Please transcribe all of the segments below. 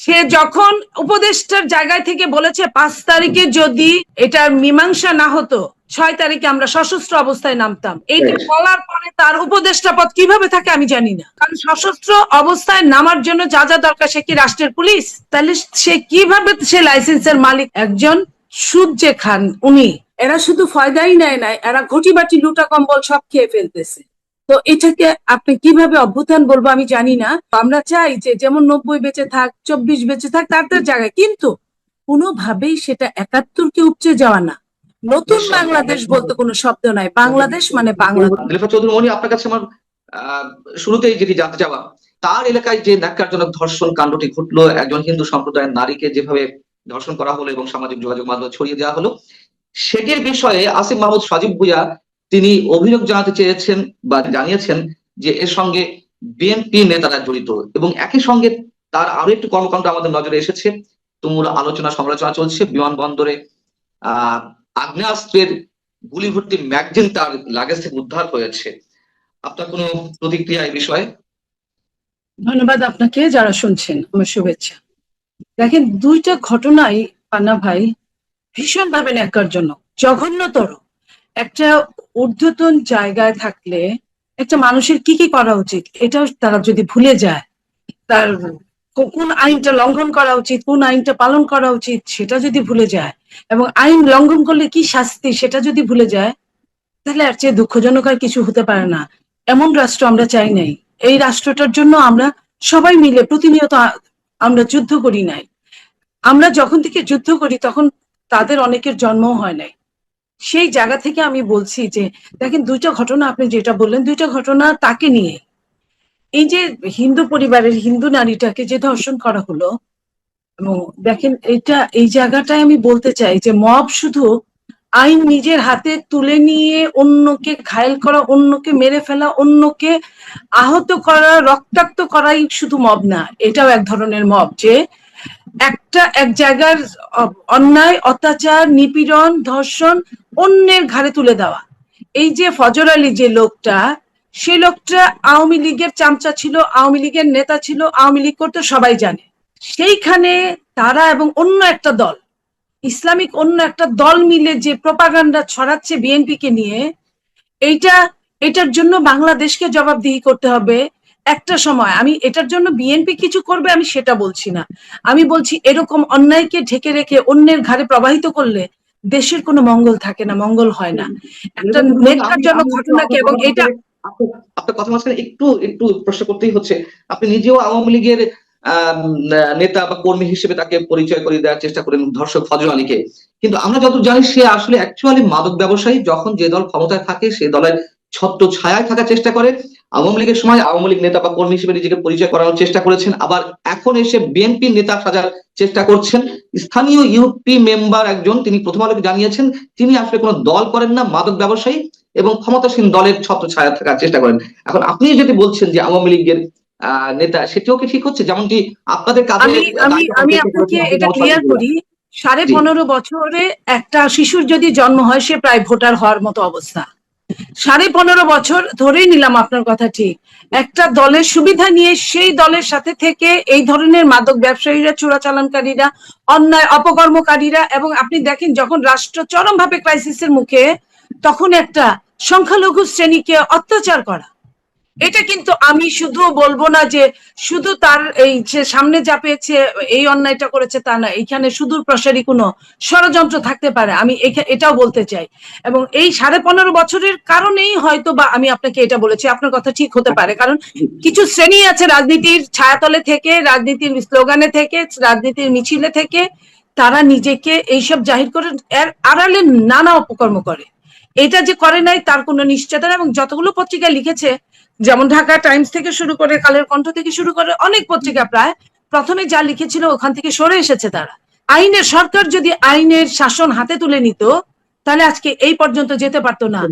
সে যখন উপদেষ্টার জায়গায় থেকে বলেছে পাঁচ তারিখে যদি এটার মীমাংসা না হতো ছয় তারিখে আমরা সশস্ত্র অবস্থায় নামতাম। এইটা বলার পরে তার উপদেষ্টা পদ কীভাবে থাকে আমি জানি না। কারণ সশস্ত্র অবস্থায় নামার জন্য যা যা দরকার সে কি রাষ্ট্রের পুলিশ? তাহলে সে কীভাবে সে লাইসেন্সের মালিক? একজন সুদ খান উনি। এরা শুধু ফয়দাই নেয় নাই এরা ঘটি বাটি লুটা কম্বল সব খেয়ে ফেলতেছে। তো এটাকে আপনি কীভাবে অভ্যুত্থান বলব আমি জানি না। আমরা চাই যে যেমন নব্বই বেঁচে থাক, চব্বিশ বেঁচে থাক, তার তার জায়গায়। কিন্তু কোনোভাবেই সেটা একাত্তরকে উপচে যাওয়া না। নতুন বাংলাদেশ বলতে কোনো শব্দ নাই। বাংলাদেশ মানে বাংলাদেশ চৌধুরী মনি আপনার কাছে আমার শুরুতেই যেটি জানতে চাওয়া, তার এলাকায় যে ন্যাক্কারজনক ধর্ষণ কাণ্ডটি ঘটলো, একজন হিন্দু সম্প্রদায়ের নারীকে যেভাবে ধর্ষণ করা হলো এবং সামাজিক যোগাযোগ মাধ্যমে ছড়িয়ে দেওয়া হলো, সেটির বিষয়ে আসিফ মাহমুদ সাজিব ভুইয়া তিনি অভিযোগ জানাতে চেয়েছেন বা জানিয়েছেন যে এর সঙ্গে বিএনপি নেতারা জড়িত এবং একই সঙ্গে তার আরও একটি কর্মকাণ্ড আমাদের নজরে এসেছে। তুমুল আলোচনা সমালোচনা চলছে। বিমানবন্দরে, আহ, আগ্নেয়াস্ত্রের গুলি ভর্তি ম্যাগজিন তার লাগেজ থেকে উদ্ধার হয়েছে। আপনার কোনো প্রতিক্রিয়া এই বিষয়ে? ধন্যবাদ আপনাকে, যারা শুনছেন, আমার শুভেচ্ছা। দেখেন, দুইটা ঘটনাই পান্না ভাই ভীষণ ভাবে ন্যাক্কারজনক, জঘন্যতর। একটা ঊর্ধ্বতন জায়গায় থাকলে একটা মানুষের কি কি করা উচিত এটাও তারা যদি ভুলে যায়, তার কোন আইনটা লঙ্ঘন করা উচিত, কোন আইনটা পালন করা উচিত, সেটা যদি ভুলে যায়, এবং আইন লঙ্ঘন করলে কি শাস্তি সেটা যদি ভুলে যায়, তাহলে আর চেয়ে দুঃখজনক আর কিছু হতে পারে না। এমন রাষ্ট্র আমরা চাই নাই। এই রাষ্ট্রটার জন্য আমরা সবাই মিলে প্রতিনিয়ত আমরা যুদ্ধ করি নাই। আমরা যখন থেকে যুদ্ধ করি, তখন তাদের অনেকের জন্মও হয় নাই। সেই জায়গা থেকে আমি বলছি যে, দেখেন দুইটা ঘটনা আপনি যেটা বললেন, দুইটা ঘটনা তাকে নিয়ে। এই যে হিন্দু পরিবারের হিন্দু নারীটাকে যে ধর্ষণ করা হলো, এবং দেখেন এটা, এই জায়গাটায় আমি বলতে চাই যে মব শুধু আইন নিজের হাতে তুলে নিয়ে অন্যকে ঘায়েল করা, অন্যকে মেরে ফেলা, অন্যকে আহত করা, রক্তাক্ত করাই শুধু মব না, এটাও এক ধরনের মব যে একটা, এক জায়গার অন্যায়, অত্যাচার, নিপীড়ন, ধর্ষণ অন্যের ঘাড়ে তুলে দেওয়া। এই যে ফজর আলী যে লোকটা সে লোকটা আওয়ামী লীগের চামচা ছিল, আওয়ামী লীগের নেতা ছিল, আওয়ামী লীগ করতে সবাই জানে। সেইখানে তারা এবং অন্য একটা দল, ইসলামিক অন্য একটা দল মিলে যে প্রপাগান্ডা ছড়াচ্ছে বিএনপি কে নিয়ে, এইটা, এটার জন্য বাংলাদেশকে জবাবদিহি করতে হবে। একটা সময় আমি এটার জন্য বিএনপি কিছু করবে আমি সেটা বলছি না। আমি বলছি এরকম অন্যায়কে ঢেকে রেখে অন্যের ঘাড়ে প্রবাহিত করলে দেশের কোনো মঙ্গল থাকে না মঙ্গল হয় না। একটা নেতারজনক ঘটনাকে এবং এটা আপনার- কথা মাঝখানে একটু একটু প্রশ্ন করতেই হচ্ছে। আপনি নিজেও আওয়ামী লীগের নেতা বা কর্মী হিসেবে তাকে পরিচয় করে দেওয়ার চেষ্টা করেন ধর্ষক ফজল আলীকে। কিন্তু আমরা যত জানি সে আসলে অ্যাকচুয়ালি মাদক ব্যবসায়ী। যখন যে দল ক্ষমতায় থাকে সে দলের ছত্র ছায়ায় থাকার চেষ্টা করে। আওয়ামী লীগের সময় আওয়ামী লীগ নেতা বা কর্মী হিসেবে নিজেকে পরিচয় করানোর চেষ্টা করেছেন। আবার এখন এসে বিএনপি নেতা সাজার চেষ্টা করছেন। স্থানীয় ইউপি মেম্বার একজন তিনি প্রথম আলোকে জানিয়েছেন তিনি আসলে কোনো দল করেন না মাদক ব্যবসায়ী এবং ক্ষমতাসীন দলের ছত্র ছায়া থাকার চেষ্টা করেন। এখন আপনি যেটি বলছেন যে আওয়ামী লীগের আহ, নেতা সেটিও কি ঠিক হচ্ছে? যেমনটি আপনাদের কাজে আমি আমি আমি আপনাকে এটা ক্লিয়ার করি। সাড়ে পনেরো বছরে একটা শিশুর যদি জন্ম হয় সে প্রায় ভোটার হওয়ার মতো অবস্থা। সাড়ে পনেরো বছর ধরেই নিলাম আপনার কথা ঠিক। একটা দলের সুবিধা নিয়ে সেই দলের সাথে থেকে এই ধরনের মাদক ব্যবসায়ীরা, চোরাচালানকারীরা, অন্যায় অপকর্মকারীরা এবং আপনি দেখেন যখন রাষ্ট্র চরমভাবে ক্রাইসিসের মুখে, তখন একটা সংখ্যালঘু শ্রেণীকে অত্যাচার করা। এটা কিন্তু আমি শুধু বলব না যে শুধু তার এই যে সামনে যা পেয়েছে, এই অন্যায়টা করেছে তা না এখানে সুদূর প্রসারী কোনো ষড়যন্ত্র থাকতে পারে। আমি এটাও বলতে চাই। এবং এই সাড়ে পনেরো বছরের কারণেই হয়তো বা আমি আপনাকে এটা বলেছি, আপনার কথা ঠিক হতে পারে। কারণ কিছু শ্রেণি আছে রাজনীতির ছায়াতলে থেকে, রাজনীতির স্লোগানে থেকে, রাজনীতির মিছিলে থেকে, তারা নিজেকে এইসব জাহির করে এর আড়ালে নানা অপকর্ম করে। এটা যে করে নাই তার কোনো নিশ্চয়তা এবং যতগুলো পত্রিকা লিখেছে যেমন ঢাকা টাইমস থেকে শুরু করে কালের কণ্ঠ থেকে শুরু করে অনেক পত্রিকা প্রায় প্রথমে যা লিখেছিল ওখান থেকে সরে এসেছে তারা। আইনের সরকার যদি আইনের শাসন হাতে তুলে নিত তাহলে আজকে এই পর্যন্ত যেতে পারতো না।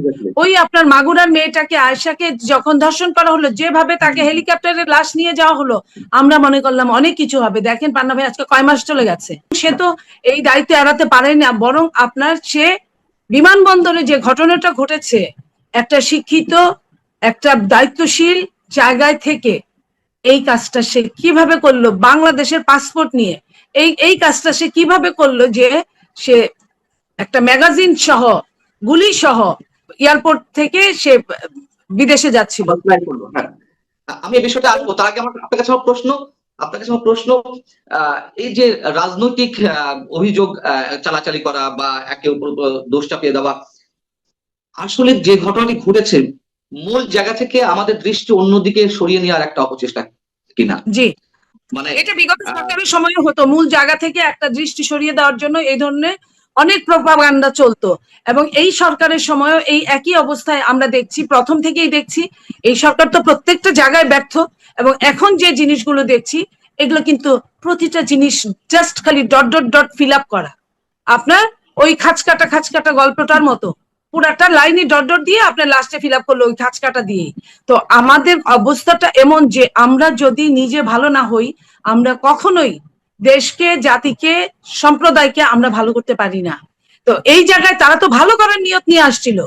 ওই আপনার মাগুরার মেয়েটাকে আয়সাকে যখন ধর্ষণ করা হলো যেভাবে তাকে হেলিকপ্টারে লাশ নিয়ে যাওয়া হলো আমরা মনে করলাম অনেক কিছু হবে। দেখেন পান্না ভাই আজকে কয় মাস চলে গেছে। সে তো এই দায়িত্ব এড়াতে পারে না বরং আপনার সে বিমানবন্দরে যে ঘটনাটা ঘটেছে একটা শিক্ষিত একটা দায়িত্বশীল জায়গায় থেকে এই কাজটা সে কীভাবে করল, বাংলাদেশের পাসপোর্ট নিয়ে এই এই কাজটা সে কীভাবে করল যে সে একটা ম্যাগাজিন সহ, গুলি সহ এয়ারপোর্ট থেকে সে বিদেশে যাচ্ছিল হ্যাঁ। আমি এই বিষয়টা আসব তার আগে আমার আপনার কাছে প্রশ্ন, আপনার কাছে আমার প্রশ্ন এই যে রাজনৈতিক অভিযোগ চালাচালি করা বা একে অপর দোষ চাপিয়ে দেওয়া, আসলে যে ঘটনাটি ঘটেছে মূল জায়গা থেকে আমাদের দৃষ্টি অন্যদিকে সরিয়ে নেওয়ার একটা অপচেষ্টা কিনা? জি। মানে এটা বিগত সরকারের সময় হতো। মূল জায়গা থেকে একটা দৃষ্টি সরিয়ে দেওয়ার জন্য এই ধরনের অনেক প্রপাগান্ডা চলতো। এবং এই সরকারের সময়ও এই একই অবস্থায় আমরা দেখছি। প্রথম থেকেই দেখছি এই সরকার তো প্রত্যেকটা জায়গায় ব্যর্থ। এবং এখন যে জিনিসগুলো দেখছি এগুলো কিন্তু প্রতিটা জিনিস জাস্ট খালি dot dot dot fill up করা। আপনার ওই খাঁচকাটা খাঁচকাটা গল্পটার মতো। পুরাটা লাইনে ডট ডট দিয়ে আপনার লাস্টে ফিল আপ করল ওই খাঁচকাটা দিয়ে তো আমাদের অবস্থাটা এমন যে আমরা যদি নিজে ভালো না হই, আমরা কখনোই দেশকে, জাতিকে, সম্প্রদায়কে আমরা ভালো করতে পারি না। তো এই জায়গায় তারা তো ভালো করার নিয়ত নিয়ে আসছিল।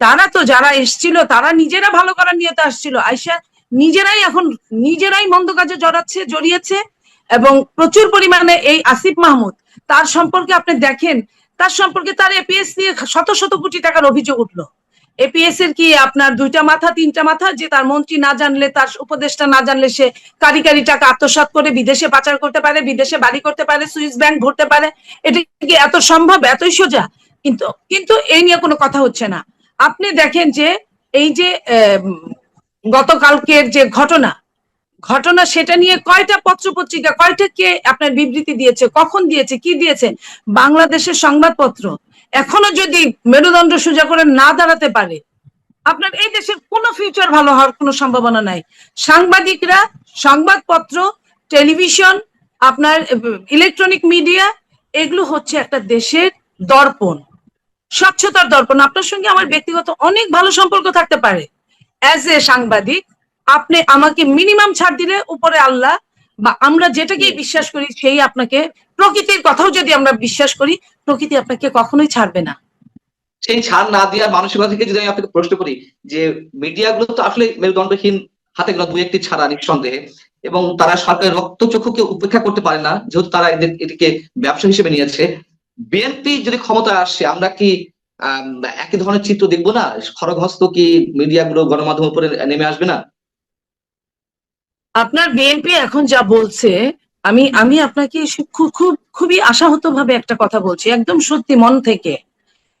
তারা তো যারা এসছিল, তারা নিজেরা ভালো করার নিয়তে আসছিল। আইসা নিজেরাই এখন, নিজেরাই মন্দ কাজে জড়াচ্ছে, জড়িয়েছে এবং প্রচুর পরিমাণে এই আসিফ মাহমুদ, তার সম্পর্কে আপনি দেখেন তার সম্পর্কে তার এপিএস নিয়ে শত শত কোটি টাকার অভিযোগ উঠল। এপিএস এর কি আপনার দুইটা মাথা, তিনটা মাথা? যে তার মন্ত্রী না জানলে, তার উপদেষ্টা না জানলে সে কারি কারি টাকা আত্মসাৎ করে বিদেশে পাচার করতে পারে, বিদেশে বাড়ি করতে পারে, সুইস ব্যাংক ভরতে পারে। এটা কি এত সম্ভব? এতই সোজা? কিন্তু কিন্তু এই নিয়ে কোনো কথা হচ্ছে না। আপনি দেখেন যে এই যে গতকালকের যে ঘটনা ঘটনা সেটা নিয়ে কয়টা পত্র পত্রিকা কয়টা কে আপনার বিবৃতি দিয়েছে, কখন দিয়েছে, কি দিয়েছে? বাংলাদেশের সংবাদপত্র এখনও যদি মেরুদণ্ড সোজা করে না দাঁড়াতে পারে, আপনার এই দেশের কোনো ফিউচার ভালো হওয়ার কোনো সম্ভাবনা নাই। সাংবাদিকরা সংবাদপত্র টেলিভিশন আপনার ইলেকট্রনিক মিডিয়া এগুলো হচ্ছে একটা দেশের দর্পণ, স্বচ্ছতার দর্পণ। আপনার সঙ্গে আমার ব্যক্তিগত অনেক ভালো সম্পর্ক থাকতে পারে। অ্যাজ এ সাংবাদিক আপনি আমাকে মিনিমাম ছাড় দিলে উপরে আল্লাহ বা আমরা যেটাকেই বিশ্বাস করি সেই আপনাকে প্রকৃতির কথাও যদি আমরা বিশ্বাস করি প্রকৃতি আপনাকে কখনোই ছাড়বে না। সেই ছাড় না দেওয়ার মানসিকতা থেকে যদি আমি আপনাকে প্রশ্ন করি যে মিডিয়াগুলো তো আসলে মেরুদণ্ডহীন হাতে গোনা দু একটি ছাড়া নিঃসন্দেহে এবং তারা সরকারের রক্তচক্ষুকে উপেক্ষা করতে পারে না যেহেতু তারা এদের এটিকে ব্যবসা হিসেবে নিয়েছে। বিএনপি যদি ক্ষমতায় আসে আমরা কি একই ধরনের চিত্র দেখব না? খড়গহস্ত কি মিডিয়াগুলো গণমাধ্যম উপরে নেমে আসবে না? আপনার বিএনপি এখন যা বলছে, আমি আমি আপনাকে খুব খুব, খুবই আশাহত ভাবে একটা কথা বলছি, একদম সত্যি মন থেকে,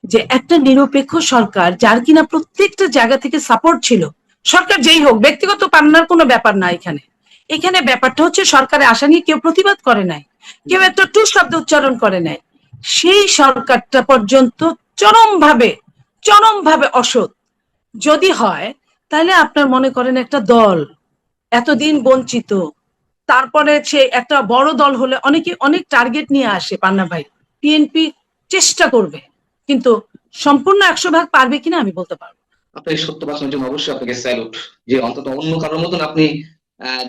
যে একটা নিরপেক্ষ সরকার, যার কিনা প্রত্যেকটা জায়গা থেকে সাপোর্ট ছিল, সরকার যেই হোক, ব্যক্তিগত পান্নার কোনো ব্যাপার না এখানে। এখানে ব্যাপারটা হচ্ছে সরকারে আসা নিয়ে কেউ প্রতিবাদ করে নাই, কেউ একটা টু শব্দ উচ্চারণ করে নাই। সেই সরকারটা পর্যন্ত চরম ভাবে চরম ভাবে অসৎ। যদি হয়, তাহলে আপনার মনে করেন একটা দল এতদিন বঞ্চিত। তারপরে সে একটা বড় দল হলে অনেকে অনেক টার্গেট নিয়ে আসে পান্না ভাই। বিএনপি চেষ্টা করবে, কিন্তু সম্পূর্ণ একশো ভাগ পারবে কিনা আমি বলতে পারব। আপনি সত্য বাসনের জন্য অবশ্যই আপনাকে স্যালুট যে অন্তত অন্য কারোর মতন আপনি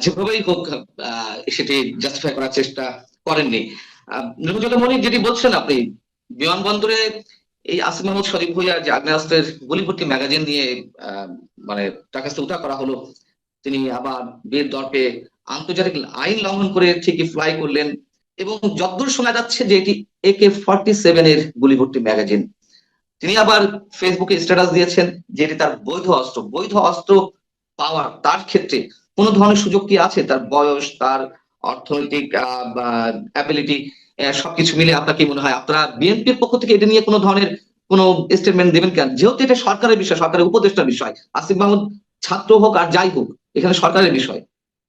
যেভাবেই হোক সেটি জাস্টিফাই করার চেষ্টা করেননি। নির্মজতা মনি যেটি বলছেন আপনি, বিমানবন্দরে এই আসিম মাহমুদ শরীফ ভুইয়া যে আগ্নেয়াস্ত্রের গুলি ভর্তি ম্যাগাজিন নিয়ে মানে কাছে উঠা করা হলো তিনি আবার বীর দর্পে আন্তর্জাতিক আইন লঙ্ঘন করে ঠিকই ফ্লাই করলেন এবং যতদূর শোনা যাচ্ছে যে এটি একে ফর্টি সেভেন এর গুলিভর্তি ম্যাগাজিন তিনি আবার ফেসবুকে স্ট্যাটাস দিয়েছেন যে এটি তার বৈধ অস্ত্র। বৈধ অস্ত্র পাওয়ার তার ক্ষেত্রে কোন ধরনের সুযোগ কি আছে? তার বয়স, তার অর্থনৈতিক অ্যাবিলিটি সবকিছু মিলে আপনার কি মনে হয়? আপনারা বিএনপির পক্ষ থেকে এটা নিয়ে কোনো ধরনের কোনো স্টেটমেন্ট দেবেন কেন? যেহেতু এটা সরকারের বিষয়, সরকারের উপদেষ্টার বিষয়। আসিফ মাহমুদ ছাত্র হোক আর যাই হোক এখানে সরকারের বিষয়।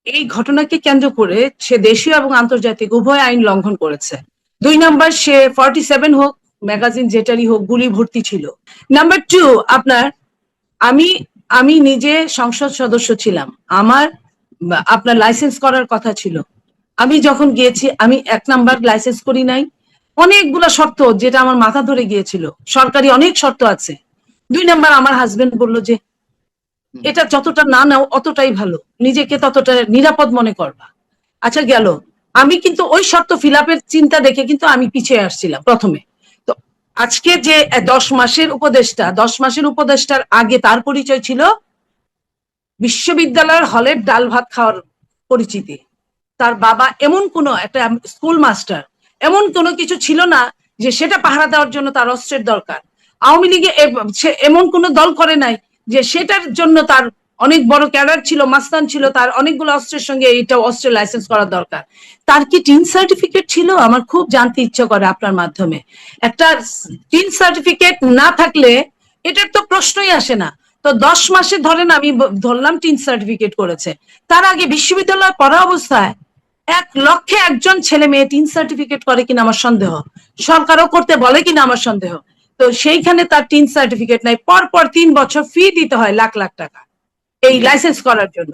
এই ঘটনাকে কেন্দ্র করে সে দেশীয় এবং আন্তর্জাতিক উভয় আইন লঙ্ঘন করেছে। দুই নাম্বার, সে ফর্টি সেভেন হোক ম্যাগাজিন যেটারই হোক, গুলি ভর্তি ছিল। নাম্বার টু আপনার, আমি আমি নিজে সংসদ সদস্য ছিলাম। আমার, আপনার লাইসেন্স করার কথা ছিল। আমি যখন গিয়েছি, আমি এক নাম্বার লাইসেন্স করি নাই। অনেকগুলা শর্ত যেটা আমার মাথা ধরে গিয়েছিল। সরকারি অনেক শর্ত আছে। দুই নাম্বার, আমার হাজবেন্ড বলল যে এটা যতটা না নাও, অতটাই ভালো। নিজেকে ততটা নিরাপদ মনে করবা। আচ্ছা গেল। আমি কিন্তু ওই শর্ত ফিলাপের চিন্তা দেখে কিন্তু আমি পিছিয়ে আসছিলাম প্রথমে। তো আজকে যে দশ মাসের উপদেষ্টা, দশ মাসের উপদেষ্টার আগে তার পরিচয় ছিল বিশ্ববিদ্যালয়ের হলের ডাল ভাত খাওয়ার পরিচিতি। তার বাবা এমন কোনো একটা স্কুল মাস্টার এমন কোনো কিছু ছিল না যে সেটা পাহারা দেওয়ার জন্য তার অস্ত্রের দরকার। আওয়ামী লীগে এমন কোনো দল করে নাই যে সেটার জন্য তার অনেক বড় ক্যাডার ছিল, মাস্তান ছিল, তার অনেকগুলো অস্ত্রের সঙ্গে এটা অস্ত্রের লাইসেন্স করার দরকার। তার কি টিন সার্টিফিকেট ছিল? আমার খুব জানতে ইচ্ছে করে আপনার মাধ্যমে। একটা টিন সার্টিফিকেট না থাকলে এটার তো প্রশ্নই আসে না। তো দশ মাসে ধরেন আমি ধরলাম টিন সার্টিফিকেট করেছে। তার আগে বিশ্ববিদ্যালয়ে পড়া অবস্থায় এক লক্ষে একজন ছেলে মেয়ে টিন সার্টিফিকেট করে কিনা আমার সন্দেহ। সরকারও করতে বলে কিনা আমার সন্দেহ। তো সেইখানে তার টিন সার্টিফিকেট নাই। পর পর তিন বছর ফি দিতে হয় লাখ লাখ টাকা। এই লাইসেন্স করার জন্য।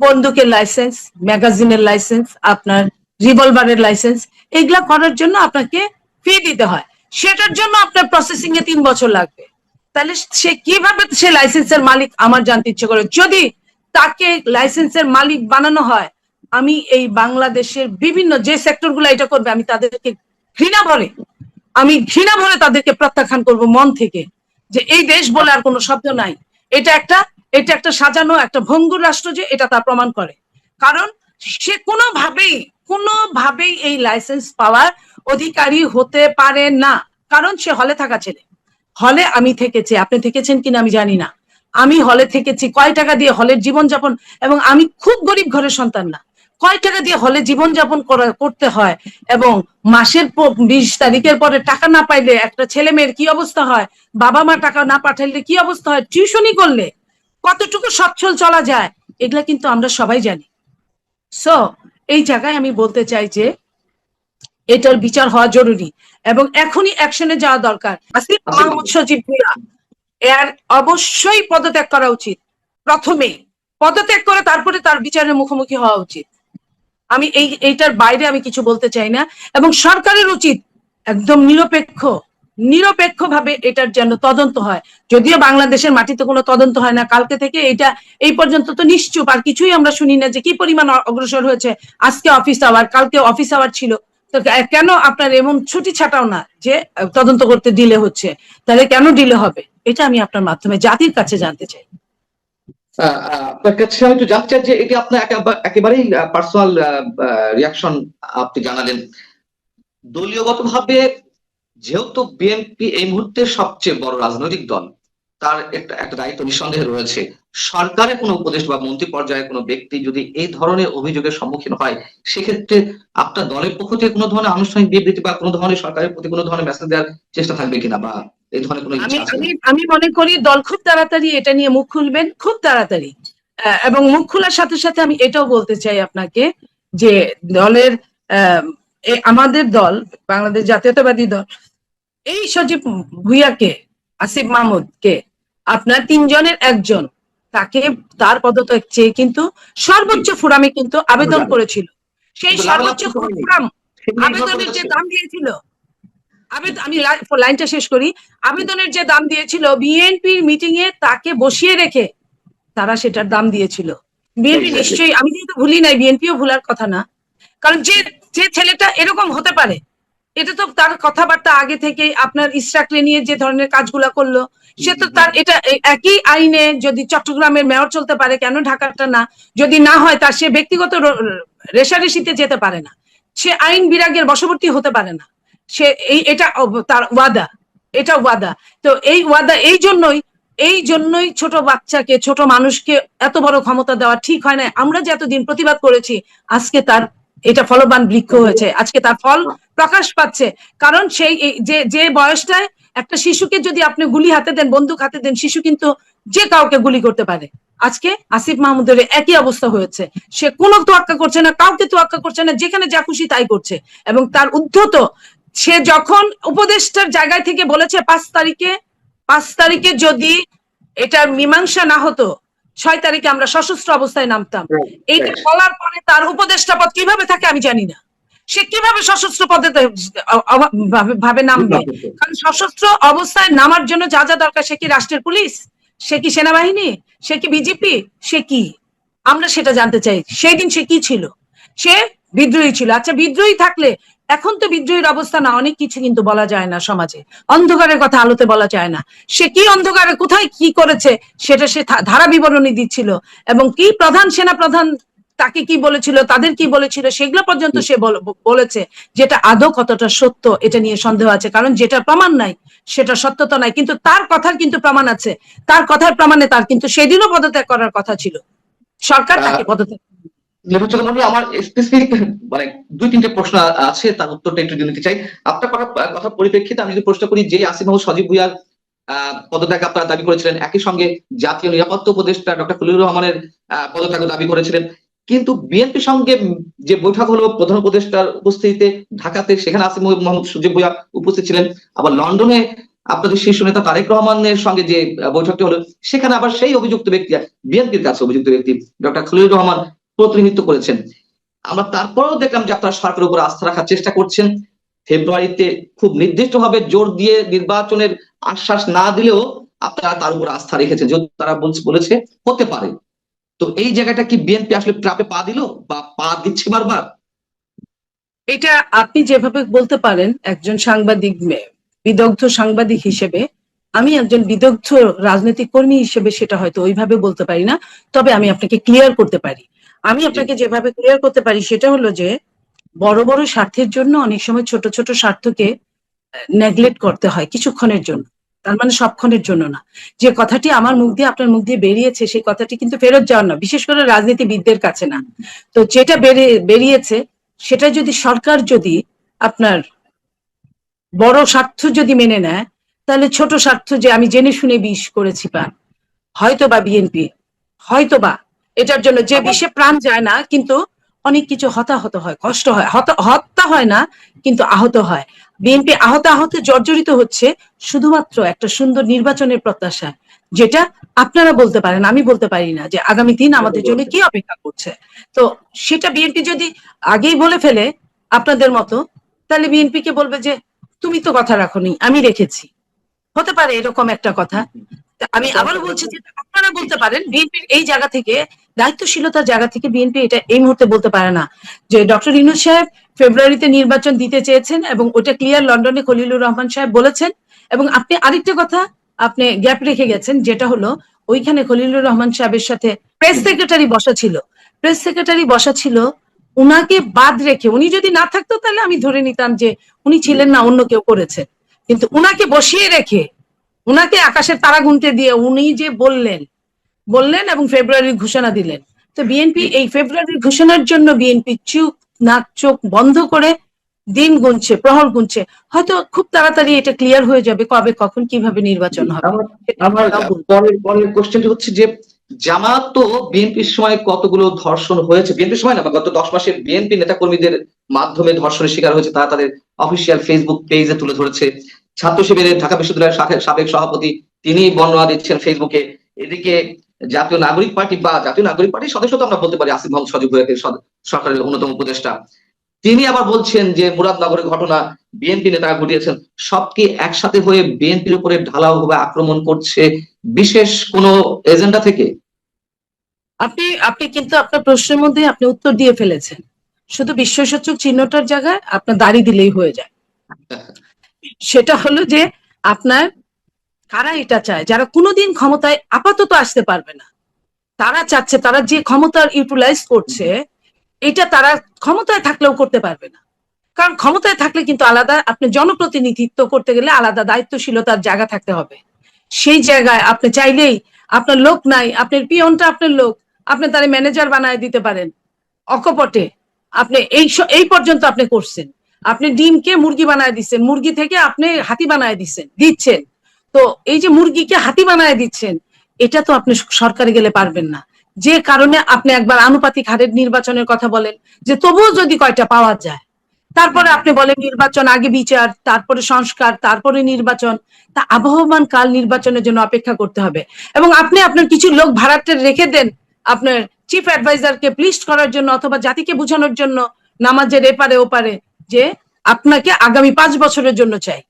বন্দুকের লাইসেন্স ম্যাগাজিনের লাইসেন্স আপনার রিভলভারের লাইসেন্স এগুলা করার জন্য আপনাকে ফি দিতে হয়। সেটার জন্য আপনার প্রসেসিং এ তিন বছর লাগবে। তাহলে সে কীভাবে সে লাইসেন্সের মালিক? আমার জানতে ইচ্ছে করে। যদি তাকে লাইসেন্সের মালিক বানানো হয়, আমি এই বাংলাদেশের বিভিন্ন যে সেক্টরগুলো এটা করবে, আমি তাদেরকে ঘৃণা ভরে আমি ঘৃণা ভরে তাদেরকে প্রত্যাখ্যান করব মন থেকে যে এই দেশ বলে আর কোনো শব্দ নাই। এটা একটা এটা একটা সাজানো, একটা ভঙ্গুর রাষ্ট্র যে এটা তা প্রমাণ করে। কারণ সে কোনোভাবেই কোনোভাবেই এই লাইসেন্স পাওয়ার অধিকারী হতে পারে না। কারণ সে হলে থাকা ছেলে। হলে আমি থেকেছি। আপনি থেকেছেন কিনা আমি জানি না। আমি হলে থেকেছি। কয় টাকা দিয়ে হলের জীবনযাপন? এবং আমি খুব গরিব ঘরের সন্তান না। কয় টাকা দিয়ে হলে জীবনযাপন করা- করতে হয়? এবং মাসের বিশ তারিখের পরে টাকা না পাইলে একটা ছেলে মেয়ের কি অবস্থা হয়? বাবা মা টাকা না পাঠাইলে কি অবস্থা হয়? টিউশনই করলে কতটুকু সচ্ছল চলা যায়? এগুলা কিন্তু আমরা সবাই জানি। সো এই জায়গায় আমি বলতে চাই যে এটার বিচার হওয়া জরুরি এবং এখনই অ্যাকশনে যাওয়া দরকার। মাহমুদ সজীব এর অবশ্যই পদত্যাগ করা উচিত। প্রথমে পদত্যাগ করে তারপরে তার বিচারের মুখোমুখি হওয়া উচিত। আমি এই, এইটার বাইরে আমি কিছু বলতে চাই না। এবং সরকারের উচিত একদম নিরপেক্ষ নিরপেক্ষ ভাবে এটার যেন তদন্ত হয়। যদিও বাংলাদেশের মাটিতে কোনো তদন্ত হয় না, কালকে থেকে এটা, এই পর্যন্ত তো নিশ্চুপ, আর কিছুই আমরা শুনি না যে কি পরিমাণ অগ্রসর হয়েছে। আজকে অফিস আওয়ার, কালকে অফিস আওয়ার ছিল। তো কেন আপনার এমন ছুটি ছাটাও না যে তদন্ত করতে দিলে হচ্ছে? তাহলে কেন দিলে হবে? এটা আমি আপনার মাধ্যমে জাতির কাছে জানতে চাই। আপনার কাছে আমি একটু জানতে চাই যে এটি আপনার একেবা- একেবারেই পার্সোনাল রিয়াকশন আপনি জানালেন। দলীয়গতভাবে যেহেতু বিএনপি এই মুহূর্তে সবচেয়ে বড় রাজনৈতিক দল তার একটা একটা দায়িত্ব নিঃসন্দেহে রয়েছে। সরকারের কোনো উপদেশ বা মন্ত্রী পর্যায়ে কোনো ব্যক্তি যদি এই ধরনের অভিযোগের সম্মুখীন হয় সেক্ষেত্রে আপনার দলের পক্ষ থেকে কোনো ধরনের আনুষ্ঠানিক বিবৃতি বা কোনো ধরনের সরকারের প্রতি কোনো ধরনের মেসেজ দেওয়ার চেষ্টা থাকবে কিনা বা এই ধরনের কোনো আমি মনে করি দল খুব তাড়াতাড়ি এটা নিয়ে মুখ খুলবেন খুব তাড়াতাড়ি। এবং মুখ খোলার সাথে সাথে আমি এটাও বলতে চাই আপনাকে যে দলের আমাদের দল বাংলাদেশ জাতীয়তাবাদী দল এই সজীব ভুইয়াকে আসিফ মাহমুদকে আপনার তিনজনের একজন তাকে তার পদত্যাগ চেয়ে কিন্তু সর্বোচ্চ ফোরামে কিন্তু আবেদন করেছিল। সেই সর্বোচ্চ ফোরাম আবেদনের যে দাম দিয়েছিল আমি লাইনটা শেষ করি। আবেদনের যে দাম দিয়েছিল বিএনপির মিটিং এ তাকে বসিয়ে রেখে তারা সেটার দাম দিয়েছিল। বিএনপি নিশ্চয়ই আমি যেহেতু ভুলি নাই বিএনপিও ভুলার কথা না। কারণ যে যে ছেলেটা এরকম হতে পারে এটা তো তার কথাবার্তা আগে থেকেই আপনার ইস্টাকলে নিয়ে যে ধরনের কাজগুলা করল সে তো তার এটা একই আইনে যদি চট্টগ্রামের মেয়র চলতে পারে কেন ঢাকাটা না? যদি না হয় তার সে ব্যক্তিগত রেশারেশিতে যেতে পারে না। সে আইন বিরাগের বশবর্তী হতে পারে না। সে এই এটা তার ওয়াদা। এটা ওয়াদা। তো এই ওয়াদা এই জন্যই এই জন্যই ছোট বাচ্চাকে ছোট মানুষকে এত বড় ক্ষমতা দেওয়া ঠিক হয় না আমরা যে এতদিন প্রতিবাদ করেছি আজকে তার এটা ফলবান বৃক্ষ হয়েছে। আজকে তার ফল প্রকাশ পাচ্ছে। কারণ সেই যে যে বয়সটায় একটা শিশুকে যদি আপনি গুলি হাতে দেন বন্দুক হাতে দেন শিশু কিন্তু যে কাউকে গুলি করতে পারে। আজকে আসিফ মাহমুদের একই অবস্থা হয়েছে। সে কোনো তোয়াক্কা করছে না কাউকে তোয়াক্কা করছে না যেখানে যা খুশি তাই করছে। এবং তার উদ্ধত সে যখন উপদেষ্টার জায়গায় থেকে বলেছে পাঁচ তারিখে পাঁচ তারিখে যদি এটার মীমাংসা না হতো ছয় তারিখে আমরা সশস্ত্র অবস্থায় নামতাম। এইটা বলার পরে তার উপদেষ্টা পদ কীভাবে থাকে আমি জানি না। সে কীভাবে সশস্ত্র পদে ভাবে- নামবে? কারণ সশস্ত্র অবস্থায় নামার জন্য যা যা দরকার সে কি রাষ্ট্রের পুলিশ? সে কি সেনাবাহিনী? সে কি বিজেপি? সে কি? আমরা সেটা জানতে চাই। সেই দিন সে কি ছিল? সে বিদ্রোহী ছিল। আচ্ছা বিদ্রোহী থাকলে এখন তো বিদ্রোহীর অবস্থা না অনেক কিছু কিন্তু বলা যায় না সমাজে। অন্ধকারের কথা আলোতে বলা যায় না। সে কি অন্ধকারে কোথায় কি করেছে সেটা সে ধারা বিবরণী দিচ্ছিল। এবং কি প্রধান সেনা প্রধান তাকে কি বলেছিল তাদের কি বলেছিল সেগুলো পর্যন্ত সে বলেছে যেটা আদৌ কতটা সত্য এটা নিয়ে সন্দেহ আছে। কারণ যেটা প্রমাণ নাই সেটা সত্যতা নাই। কিন্তু তার কথার কিন্তু প্রমাণ আছে। তার কথার প্রমাণে তার কিন্তু সেদিনও পদত্যাগ করার কথা ছিল। সরকার তাকে পদত্যাগ আমার স্পেসিফিক মানে দুই তিনটে প্রশ্ন আছে তার উত্তরটা একটু নিতে চাই। আপনার কথা পরিপ্রেক্ষিতে আমি যদি প্রশ্ন করি যে আসিফ মাহমুদ সজীব ভুইয়ার আহ, পদত্যাগ আপনারা দাবি করেছিলেন একই সঙ্গে জাতীয় নিরাপত্তা উপদেষ্টা ডক্টর খলিলুর রহমানের পদত্যাগ দাবি করেছিলেন। কিন্তু বিএনপির সঙ্গে যে বৈঠক হলো, প্রধান উপদেষ্টার উপস্থিতিতে ঢাকাতে সেখানে আসিম মোহাম্মদ সজীব ভুইয়া উপস্থিত ছিলেন। আবার লন্ডনে আপনাদের শীর্ষ নেতা তারেক রহমানের সঙ্গে যে বৈঠকটি হলো, সেখানে আবার সেই অভিযুক্ত ব্যক্তি, বিএনপির কাছে অভিযুক্ত ব্যক্তি, ডক্টর খলিলুর রহমান প্রতিনিধিত্ব করেছেন। আমরা তারপরেও দেখলাম যে আপনারা সরকারের উপর আস্থা রাখার চেষ্টা করছেন। ফেব্রুয়ারিতে খুব নির্দিষ্টভাবে জোর দিয়ে নির্বাচনের আশ্বাস না দিলেও আপনারা তার উপর আস্থা রেখেছেন, যেহেতু তারা বলেছে, হতে পারে। তো এই জায়গাটা কি বিএনপি আসলে ট্রাপে পা দিল বা পা দিচ্ছে বারবার? এটা আপনি যেভাবে বলতে পারেন একজন সাংবাদিক বিদগ্ধ সাংবাদিক হিসেবে আমি একজন বিদগ্ধ রাজনৈতিক কর্মী হিসেবে সেটা হয়তো ওইভাবে বলতে পারি না তবে আমি আপনাকে ক্লিয়ার করতে পারি। আমি আপনাকে যেভাবে ক্লিয়ার করতে পারি সেটা হলো যে বড় বড় স্বার্থের জন্য অনেক সময় ছোট ছোট স্বার্থকে নেগলেক্ট করতে হয় কিছুক্ষণের জন্য। তার মানে সবক্ষণের জন্য না। যে কথাটি আমার মুখ দিয়ে আপনার মুখ দিয়ে বেরিয়েছে, সেই কথাটি কিন্তু ফেরত যাওয়ার না। বিশেষ করে রাজনীতিবিদদের কাছে না। তো যেটা বেরিয়ে বেরিয়েছে, সেটা যদি সরকার যদি আপনার বড় স্বার্থ যদি মেনে নেয়, তাহলে ছোট স্বার্থ যে আমি জেনে শুনে বিষ করেছি পান হয়তো বা বিএনপি, হয়তো বা, এটার জন্য যে বিষে প্রাণ যায় না, কিন্তু অনেক কিছু হতাহত হয়, কষ্ট হয়। হত- হত্যা হয় না, কিন্তু আহত হয়। বিএনপি আহত আহতে জর্জরিত হচ্ছে শুধুমাত্র একটা সুন্দর নির্বাচনের প্রত্যাশায় যেটা আপনারা বলতে পারেন আমি বলতে পারি না যে আগামী দিন আমাদের জন্য কি অপেক্ষা করছে। তো সেটা বিএনপি যদি আগেই বলে ফেলে আপনাদের মতো তাহলে বিএনপি কে বলবে যে তুমি তো কথা রাখোনি আমি রেখেছি। হতে পারে এরকম একটা কথা আমি আবার বলছি। যে আপনারা বলতে পারেন বিএনপির এই জায়গা থেকে দায়িত্বশীলতার জায়গা থেকে বিএনপি এটা এই মুহূর্তে বলতে পারে না। যে ডক্টর ইনুস সাহেব ফেব্রুয়ারিতে নির্বাচন দিতে চেয়েছেন এবং ওটা ক্লিয়ার লন্ডনে খলিলুর রহমান সাহেব বলেছেন। এবং আপনি আরেকটা কথা আপনি গ্যাপ রেখে গেছেন যেটা হলো ওইখানে খলিলুর রহমান সাহেবের সাথে প্রেস সেক্রেটারি বসা ছিল। প্রেস সেক্রেটারি বসা ছিল উনাকে বাদ রেখে উনি যদি না থাকতো তাহলে আমি ধরে নিতাম যে উনি ছিলেন না অন্য কেউ করেছে। কিন্তু উনাকে বসিয়ে রেখে উনাকে আকাশের তারা গুনতে দিয়ে উনি যে বললেন বললেন এবং ফেব্রুয়ারির ঘোষণা দিলেন। তো বিএনপি এই ফেব্রুয়ারির ঘোষণার জন্য বিএনপি চুপ নাক চোখ বন্ধ করে দিন গুনছে প্রহর গুনছে। হয়তো খুব তাড়াতাড়ি এটা ক্লিয়ার হয়ে যাবে কবে কখন কীভাবে নির্বাচন হবে। আমার পরের পরের কোশ্চেনটি হচ্ছে যে জামাত তো বিএনপির সময় কতগুলো ধর্ষণ হয়েছে? বিএনপির সময় না গত দশ মাসে বিএনপি নেতাকর্মীদের মাধ্যমে ধর্ষণের শিকার হয়েছে তারা তাদের অফিসিয়াল ফেসবুক পেজে তুলে ধরেছে। ছাত্র শিবিরের ঢাকা বিশ্ববিদ্যালয়ের সাবেক সভাপতি তিনি বর্ণনা দিচ্ছেন ফেসবুকে। এদিকে জাতীয় নাগরিক পার্টি বা জাতীয় নাগরিক পার্টির সদস্য তো আমরা বলতে পারি আসিফ মোহাম্মদ সজীব সরকারের অন্যতম উপদেষ্টা। তিনি আবার বলছেন যে মুরাদনগরের ঘটনা বিএনপি নেতারা ঘটিয়েছেন সবকে একসাথে হয়ে বিএনপির উপরে ঢালাও ভাবে আক্রমণ করছে বিশেষ কোনো এজেন্ডা থেকে? আপনি আপনি কিন্তু আপনার প্রশ্নের মধ্যে আপনি উত্তর দিয়ে ফেলেছেন। শুধু বিশ্বসূচক চিহ্নটার জায়গায় আপনার দাড়ি দিলেই হয়ে যায়। সেটা হলো যে আপনার কারা এটা চায়? যারা কোনোদিন ক্ষমতায় আপাতত আসতে পারবে না। তারা চাচ্ছে, তারা যে ক্ষমতার ইউটিলাইজ করছে, এটা তারা ক্ষমতায় থাকলেও করতে পারবে না। কারণ ক্ষমতায় থাকলে কিন্তু আলাদা, আপনি জনপ্রতিনিধিত্ব করতে গেলে আলাদা দায়িত্বশীলতার জায়গা থাকতে হবে। সেই জায়গায় আপনি চাইলেই আপনার লোক নাই, আপনার পিয়নটা আপনার লোক, আপনি তার ম্যানেজার বানায় দিতে পারেন। অকপটে আপনি এই এই পর্যন্ত আপনি করছেন। আপনি ডিমকে মুরগি বানায় দিচ্ছেন, মুরগি থেকে আপনি হাতি বানায় দিচ্ছেন দিচ্ছেন। তো এই যে মুরগিকে হাতি বানায় দিচ্ছেন, এটা তো আপনি সরকারে গেলে পারবেন না। যে কারণে আপনি একবার আনুপাতিক হারের নির্বাচনের কথা বলেন, যে তবুও যদি কয়টা পাওয়া যায়, তারপরে আপনি বলেন নির্বাচন আগে বিচার, তারপরে সংস্কার, তারপরে নির্বাচন, তা আবহমান কাল নির্বাচনের জন্য অপেক্ষা করতে হবে। এবং আপনি আপনার কিছু লোক ভাড়াটে রেখে দেন আপনার চিফ অ্যাডভাইজারকে প্লিস্ট করার জন্য অথবা জাতিকে বোঝানোর জন্য, নামাজের এপারে ওপারে যে আপনাকে আগামী পাঁচ বছরের জন্য চাই।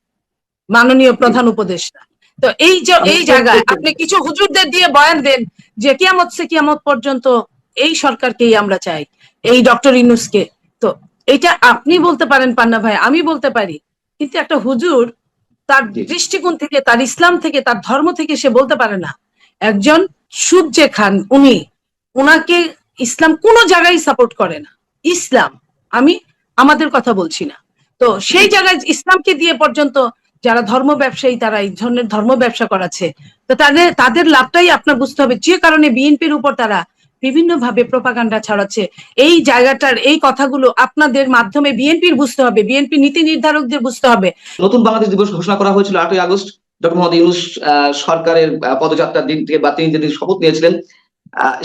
মাননীয় প্রধান উপদেষ্টা। তো এই যে এই জায়গায় আপনি কিছু হুজুরদের দিয়ে বয়ান দেন যে কিয়ামত সে কিয়ামত পর্যন্ত এই সরকারকেই আমরা চাই এই ডক্টর ইনুসকে তো এটা আপনি বলতে পারেন পান্না ভাই আমি বলতে পারি। কিন্তু একটা হুজুর তার দৃষ্টিকোণ থেকে তার ইসলাম থেকে তার ধর্ম থেকে সে বলতে পারে না। একজন সূর্যে খান উনি উনাকে ইসলাম কোনো জায়গায় সাপোর্ট করে না। ইসলাম আমি আমাদের কথা বলছি না। তো সেই জায়গায় ইসলামকে দিয়ে পর্যন্ত যারা ধর্ম ব্যবসায়ী, তারা এই ধরনের ধর্ম ব্যবসা করাচ্ছে। তো তাদের তাদের লাভটাই আপনার বুঝতে হবে। যে কারণে বিএনপির উপর তারা বিভিন্ন ভাবে প্রপাগান্ডা ছড়াচ্ছে। এই জায়গাটার, এই কথাগুলো আপনাদের মাধ্যমে বিএনপির বুঝতে হবে। বিএনপি নীতি নির্ধারকদের বুঝতে হবে। নতুন বাংলাদেশ দিবস ঘোষণা করা হয়েছিল আটই আগস্ট। ডক্টর মোহাম্মদ ইউনুস সরকারের পদযাত্রার দিন থেকে বা তিনি যেদিন শপথ নিয়েছিলেন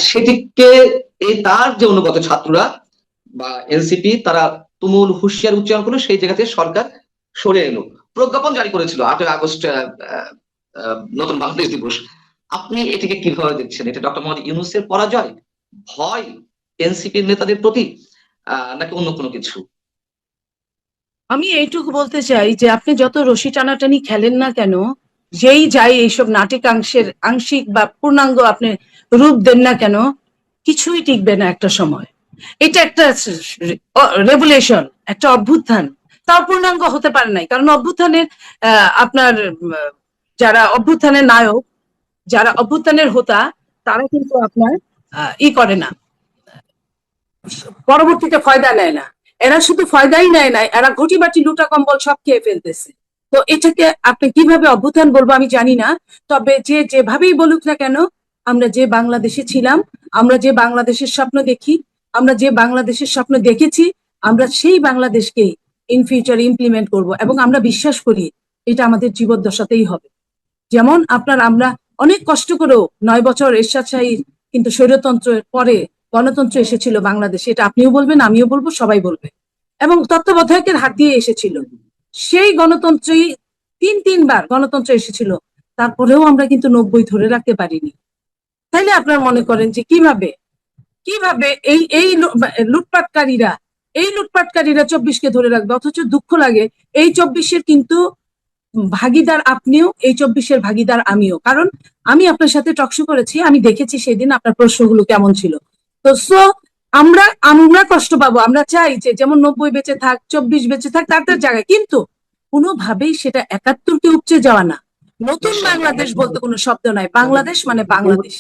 সেটিকে এই তার যে অনুগত ছাত্ররা বা এনসিপি, তারা তুমুল হুঁশিয়ার উচ্চারণ করল, সেই জায়গাতে সরকার সরে এলো। প্রজ্ঞাপন জারি করেছিল আটই আগস্ট নতুন বাংলাদেশ দিবস। আপনি এটিকে কীভাবে দেখছেন? এটা ডক্টর মোহাম্মদ ইউনুসের পরাজয়? ভয় এনসিপির নেতাদের প্রতি নাকি অন্য কোনো কিছু? আমি এইটুকু বলতে চাই যে আপনি যত রশি টানাটানি খেলেন না কেন, যেই যাই এইসব নাটকাংশের আংশিক বা পূর্ণাঙ্গ আপনি রূপ দেন না কেন, কিছুই টিকবে না একটা সময়। এটা একটা রেভুলেশন একটা অভ্যুত্থান। তার পূর্ণাঙ্গ হতে পারে নাই। কারণ অভ্যুত্থানের আপনার যারা অভ্যুত্থানের নায়ক, যারা অভ্যুত্থানের হোতা, তারা কিন্তু আপনার ই করে না। পরবর্তীতে ফয়দা নেয় না। এরা শুধু ফয়দাই নেয় না এরা ঘটি বাটি লুটা কম্বল সব খেয়ে ফেলতেছে। তো এটাকে আপনি কীভাবে অভ্যুত্থান বলব আমি জানি না, তবে যে যেভাবেই বলুক না কেন, আমরা যে বাংলাদেশে ছিলাম, আমরা যে বাংলাদেশের স্বপ্ন দেখি আমরা যে বাংলাদেশের স্বপ্ন দেখেছি, আমরা সেই বাংলাদেশকেই ইন ফিউচার ইমপ্লিমেন্ট করব এবং আমরা বিশ্বাস করি এটা আমাদের জীবদ্দশাতেই হবে। যেমন আপনার আমরা অনেক কষ্ট করেও নয় বছর এরশাদ কিন্তু স্বৈরতন্ত্রের পরে গণতন্ত্র এসেছিল বাংলাদেশে, এটা আপনিও বলবেন, আমিও বলব, সবাই বলবে। এবং তত্ত্বাবধায়কের হাত দিয়ে এসেছিল। সেই গণতন্ত্রই তিন তিনবার গণতন্ত্র এসেছিল, তারপরেও আমরা কিন্তু নব্বই ধরে রাখতে পারিনি। তাইলে আপনার মনে করেন যে কীভাবে কীভাবে এই এই লুটপাটকারীরা এই লুটপাটকারীরা চব্বিশকে ধরে রাখবে? অথচ দুঃখ লাগে এই চব্বিশের কিন্তু ভাগিদার আপনিও এই চব্বিশের ভাগিদার আমিও। কারণ আমি আপনার সাথে টকশো করেছি আমি দেখেছি সেদিন আপনার প্রশ্নগুলো কেমন ছিল। তো সো আমরা আমরা কষ্ট পাবো আমরা চাই যে যেমন নব্বই বেঁচে থাক চব্বিশ বেঁচে থাক তার তার জায়গায়। কিন্তু কোনোভাবেই সেটা একাত্তরকে উপচে যাওয়া না। নতুন বাংলাদেশ বলতে কোনো শব্দ নাই। বাংলাদেশ মানে বাংলাদেশ।